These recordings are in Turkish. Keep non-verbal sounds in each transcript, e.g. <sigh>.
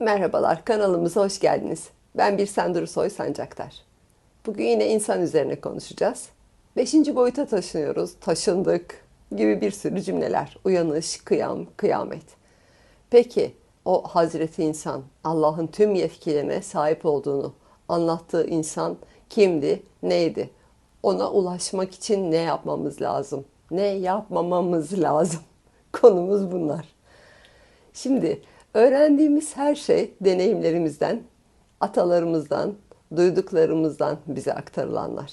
Merhabalar, kanalımıza hoş geldiniz. Ben bir Senduru Soy Sancaktar. Bugün yine insan üzerine konuşacağız. Beşinci boyuta taşınıyoruz, taşındık gibi bir sürü cümleler. Uyanış, kıyam, kıyamet. Peki o Hazreti insan Allah'ın tüm yetkilerine sahip olduğunu anlattığı insan kimdi, neydi? Ona ulaşmak için ne yapmamız lazım? Ne yapmamamız lazım? <laughs> Konumuz bunlar. Şimdi öğrendiğimiz her şey deneyimlerimizden, atalarımızdan, duyduklarımızdan bize aktarılanlar.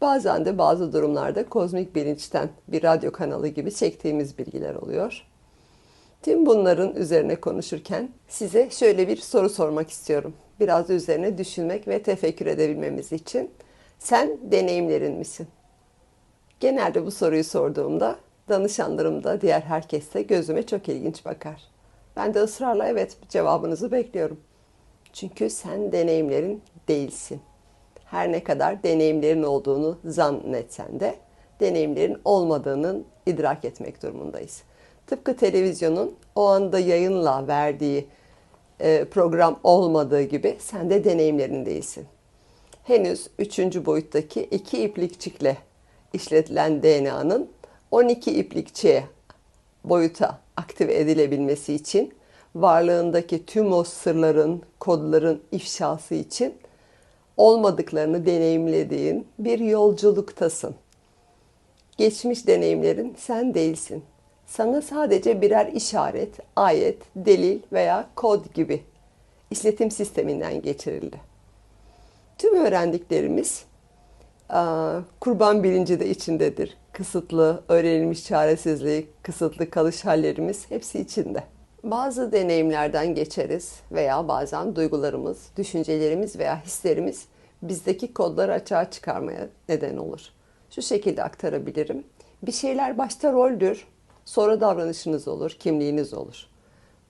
Bazen de bazı durumlarda kozmik bilinçten bir radyo kanalı gibi çektiğimiz bilgiler oluyor. Tüm bunların üzerine konuşurken size şöyle bir soru sormak istiyorum. Biraz üzerine düşünmek ve tefekkür edebilmemiz için. Sen deneyimlerin misin? Genelde bu soruyu sorduğumda danışanlarım da diğer herkes de gözüme çok ilginç bakar. Ben de ısrarla evet cevabınızı bekliyorum. Çünkü sen deneyimlerin değilsin. Her ne kadar deneyimlerin olduğunu zannetsen de deneyimlerin olmadığının idrak etmek durumundayız. Tıpkı televizyonun o anda yayınla verdiği e, program olmadığı gibi sen de deneyimlerin değilsin. Henüz üçüncü boyuttaki iki iplikçikle işletilen DNA'nın 12 iplikçiye boyuta aktive edilebilmesi için varlığındaki tüm o sırların, kodların ifşası için olmadıklarını deneyimlediğin bir yolculuktasın. Geçmiş deneyimlerin sen değilsin. Sana sadece birer işaret, ayet, delil veya kod gibi işletim sisteminden geçirildi. Tüm öğrendiklerimiz kurban bilinci de içindedir. Kısıtlı, öğrenilmiş çaresizlik, kısıtlı kalış hallerimiz hepsi içinde. Bazı deneyimlerden geçeriz veya bazen duygularımız, düşüncelerimiz veya hislerimiz bizdeki kodları açığa çıkarmaya neden olur. Şu şekilde aktarabilirim. Bir şeyler başta roldür, sonra davranışınız olur, kimliğiniz olur.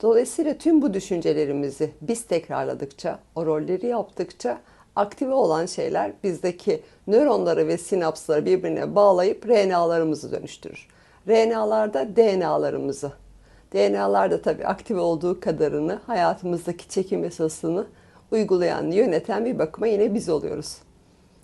Dolayısıyla tüm bu düşüncelerimizi biz tekrarladıkça, o rolleri yaptıkça aktive olan şeyler bizdeki nöronları ve sinapsları birbirine bağlayıp RNA'larımızı dönüştürür. RNA'lar da DNA'larımızı. DNA'lar da tabii aktive olduğu kadarını hayatımızdaki çekim esasını uygulayan, yöneten bir bakıma yine biz oluyoruz.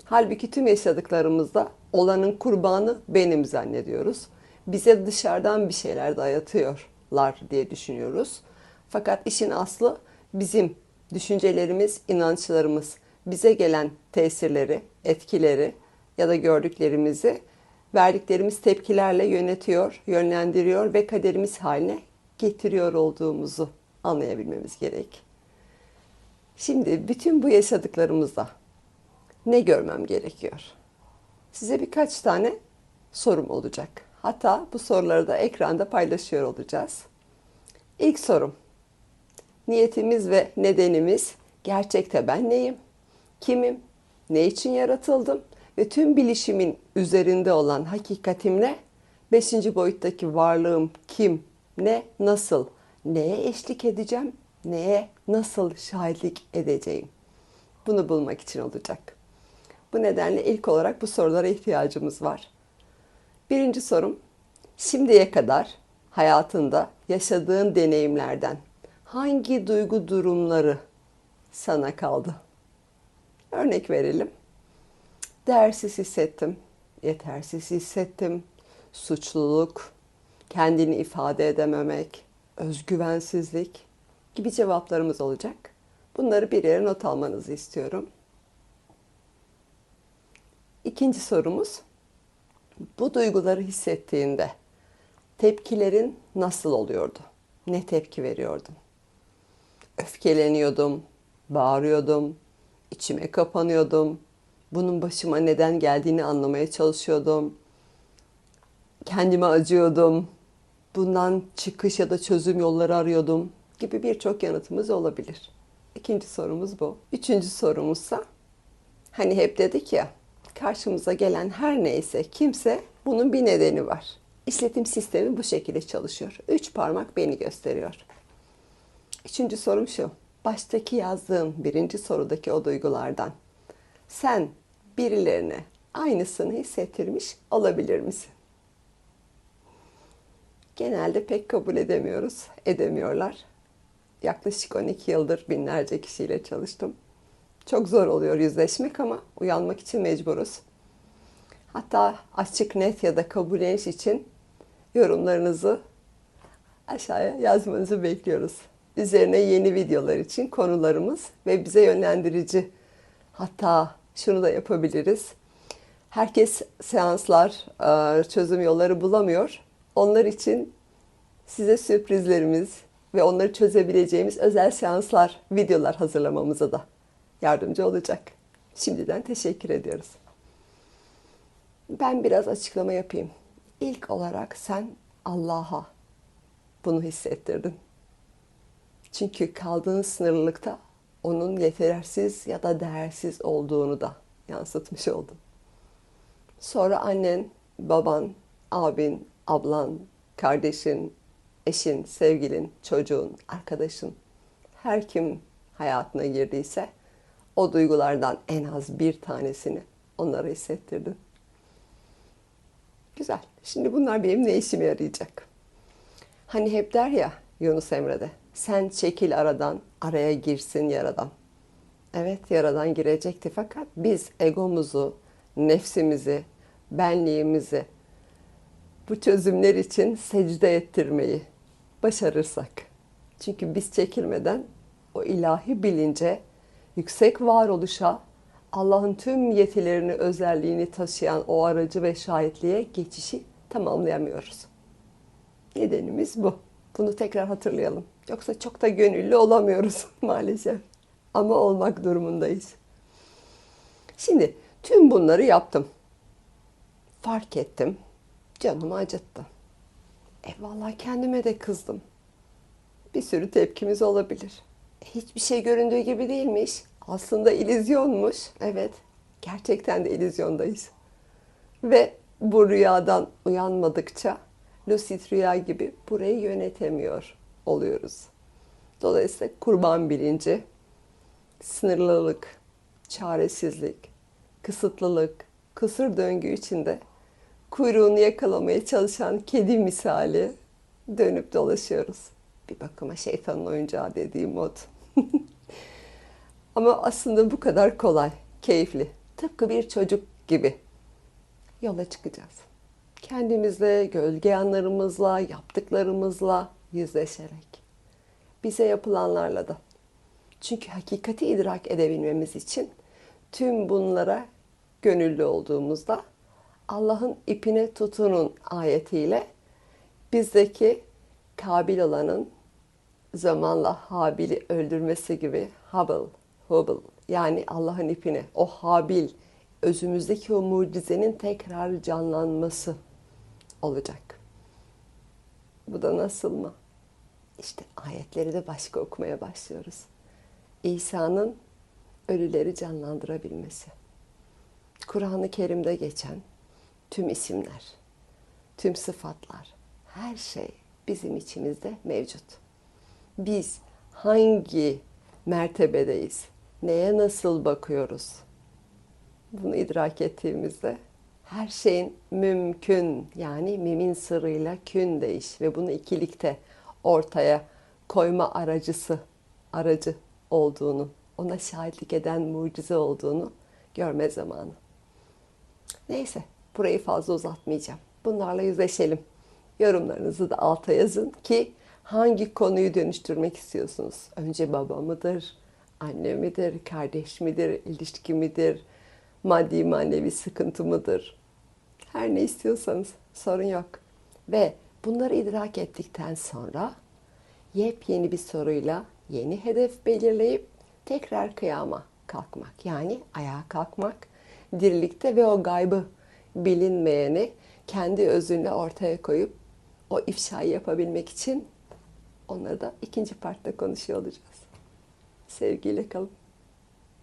Halbuki tüm yaşadıklarımızda olanın kurbanı benim zannediyoruz. Bize dışarıdan bir şeyler dayatıyorlar diye düşünüyoruz. Fakat işin aslı bizim düşüncelerimiz, inançlarımız, bize gelen tesirleri, etkileri ya da gördüklerimizi verdiklerimiz tepkilerle yönetiyor, yönlendiriyor ve kaderimiz haline getiriyor olduğumuzu anlayabilmemiz gerek. Şimdi bütün bu yaşadıklarımızda ne görmem gerekiyor? Size birkaç tane sorum olacak. Hatta bu soruları da ekranda paylaşıyor olacağız. İlk sorum. Niyetimiz ve nedenimiz gerçekte ben neyim? Kimim? Ne için yaratıldım? Ve tüm bilişimin üzerinde olan hakikatimle beşinci boyuttaki varlığım kim, ne, nasıl, neye eşlik edeceğim, neye nasıl şahitlik edeceğim? Bunu bulmak için olacak. Bu nedenle ilk olarak bu sorulara ihtiyacımız var. Birinci sorum, şimdiye kadar hayatında yaşadığın deneyimlerden hangi duygu durumları sana kaldı? Örnek verelim. Değersiz hissettim, yetersiz hissettim, suçluluk, kendini ifade edememek, özgüvensizlik gibi cevaplarımız olacak. Bunları bir yere not almanızı istiyorum. İkinci sorumuz, bu duyguları hissettiğinde tepkilerin nasıl oluyordu? Ne tepki veriyordun? Öfkeleniyordum, bağırıyordum, içime kapanıyordum. Bunun başıma neden geldiğini anlamaya çalışıyordum. Kendime acıyordum. Bundan çıkış ya da çözüm yolları arıyordum gibi birçok yanıtımız olabilir. İkinci sorumuz bu. Üçüncü sorumuzsa hani hep dedik ya karşımıza gelen her neyse kimse bunun bir nedeni var. İşletim sistemi bu şekilde çalışıyor. Üç parmak beni gösteriyor. Üçüncü sorum şu. Baştaki yazdığım birinci sorudaki o duygulardan sen birilerine aynısını hissettirmiş olabilir misin? Genelde pek kabul edemiyoruz, edemiyorlar. Yaklaşık 12 yıldır binlerce kişiyle çalıştım. Çok zor oluyor yüzleşmek ama uyanmak için mecburuz. Hatta açık, net ya da kabulleniş için yorumlarınızı aşağıya yazmanızı bekliyoruz. Üzerine yeni videolar için konularımız ve bize yönlendirici. Hatta şunu da yapabiliriz. Herkes seanslar, e, çözüm yolları bulamıyor. Onlar için size sürprizlerimiz ve onları çözebileceğimiz özel seanslar, videolar hazırlamamıza da yardımcı olacak. Şimdiden teşekkür ediyoruz. Ben biraz açıklama yapayım. İlk olarak sen Allah'a bunu hissettirdin. Çünkü kaldığın sınırlılıkta onun yetersiz ya da değersiz olduğunu da yansıtmış oldun. Sonra annen, baban, abin, ablan, kardeşin, eşin, sevgilin, çocuğun, arkadaşın, her kim hayatına girdiyse o duygulardan en az bir tanesini onlara hissettirdin. Güzel. Şimdi bunlar benim ne işime yarayacak? Hani hep der ya Yunus Emre'de. Sen çekil aradan, araya girsin yaradan. Evet yaradan girecekti fakat biz egomuzu, nefsimizi, benliğimizi bu çözümler için secde ettirmeyi başarırsak. Çünkü biz çekilmeden o ilahi bilince, yüksek varoluşa, Allah'ın tüm yetilerini, özelliğini taşıyan o aracı ve şahitliğe geçişi tamamlayamıyoruz. Nedenimiz bu. Bunu tekrar hatırlayalım. Yoksa çok da gönüllü olamıyoruz <laughs> maalesef. Ama olmak durumundayız. Şimdi tüm bunları yaptım. Fark ettim. Canımı acıttı. E vallahi kendime de kızdım. Bir sürü tepkimiz olabilir. E, hiçbir şey göründüğü gibi değilmiş. Aslında illüzyonmuş. Evet, gerçekten de illüzyondayız. Ve bu rüyadan uyanmadıkça lucid rüya gibi burayı yönetemiyor oluyoruz. Dolayısıyla kurban bilinci, sınırlılık, çaresizlik, kısıtlılık, kısır döngü içinde kuyruğunu yakalamaya çalışan kedi misali dönüp dolaşıyoruz. Bir bakıma şeytanın oyuncağı dediğim mod. <laughs> Ama aslında bu kadar kolay, keyifli. Tıpkı bir çocuk gibi. Yola çıkacağız. Kendimizle, gölge yanlarımızla, yaptıklarımızla yüzleşerek. Bize yapılanlarla da. Çünkü hakikati idrak edebilmemiz için tüm bunlara gönüllü olduğumuzda Allah'ın ipine tutunun ayetiyle bizdeki kabil olanın zamanla Habil'i öldürmesi gibi Habil, Hubble yani Allah'ın ipine o Habil özümüzdeki o mucizenin tekrar canlanması olacak. Bu da nasıl mı? İşte ayetleri de başka okumaya başlıyoruz. İsa'nın ölüleri canlandırabilmesi. Kur'an-ı Kerim'de geçen tüm isimler, tüm sıfatlar, her şey bizim içimizde mevcut. Biz hangi mertebedeyiz? Neye nasıl bakıyoruz? Bunu idrak ettiğimizde her şeyin mümkün yani mimin sırrıyla kün değiş ve bunu ikilikte ortaya koyma aracısı, aracı olduğunu, ona şahitlik eden mucize olduğunu görme zamanı. Neyse, burayı fazla uzatmayacağım. Bunlarla yüzleşelim. Yorumlarınızı da alta yazın ki hangi konuyu dönüştürmek istiyorsunuz? Önce baba mıdır, anne midir, kardeş midir, ilişki midir, maddi manevi sıkıntı mıdır? Her ne istiyorsanız sorun yok. Ve bunları idrak ettikten sonra yepyeni bir soruyla yeni hedef belirleyip tekrar kıyama kalkmak. Yani ayağa kalkmak, dirilikte ve o gaybı bilinmeyeni kendi özünle ortaya koyup o ifşayı yapabilmek için onları da ikinci partta konuşuyor olacağız. Sevgiyle kalın.